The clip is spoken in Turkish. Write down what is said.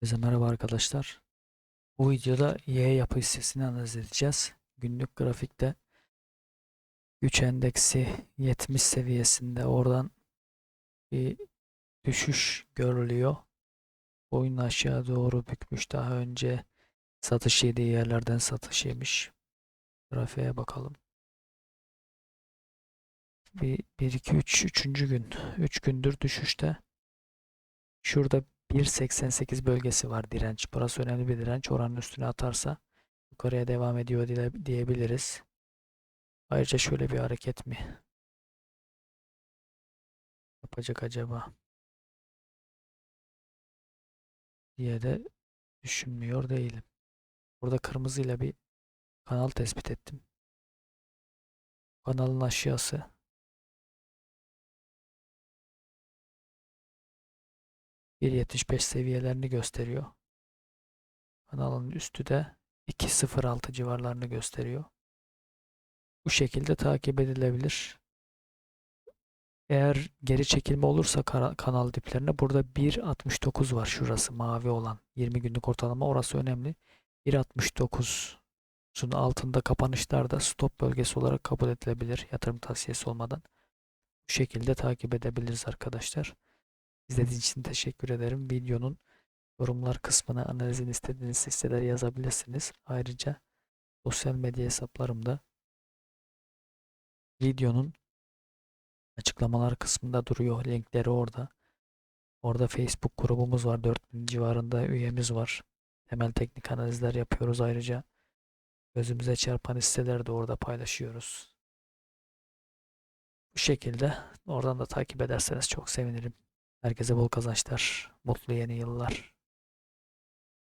Herkese merhaba arkadaşlar. Bu videoda Y yapı hissesini analiz edeceğiz. Günlük grafikte güç endeksi 70 seviyesinde oradan bir düşüş görülüyor. Boyun aşağı doğru bükmüş. Daha önce satış yediği yerlerden satış yemiş. Grafiğe bakalım. 1, 1 2 3 üçüncü gün. 3 gündür düşüşte. Şurada 1.88 bölgesi var direnç. Burası önemli bir direnç. Oranın üstüne atarsa yukarıya devam ediyor diyebiliriz. Ayrıca şöyle bir hareket mi yapacak acaba diye de düşünmüyor değilim. Burada kırmızıyla bir kanal tespit ettim. Kanalın aşağısı 1.75 seviyelerini gösteriyor. Kanalın üstü de 2.06 civarlarını gösteriyor. Bu şekilde takip edilebilir. Eğer geri çekilme olursa kanal diplerine burada 1.69 var şurası mavi olan 20 günlük ortalama orası önemli. 1.69'un altında kapanışlarda stop bölgesi olarak kabul edilebilir yatırım tavsiyesi olmadan. Bu şekilde takip edebiliriz arkadaşlar. İzlediğiniz için teşekkür ederim. Videonun yorumlar kısmına analizini istediğiniz hisseleri yazabilirsiniz. Ayrıca sosyal medya hesaplarımda videonun açıklamalar kısmında duruyor. Linkleri orada. Orada Facebook grubumuz var. 4000 civarında üyemiz var. Temel teknik analizler yapıyoruz. Ayrıca gözümüze çarpan hisseleri de orada paylaşıyoruz. Bu şekilde oradan da takip ederseniz çok sevinirim. Herkese bol kazançlar, mutlu yeni yıllar.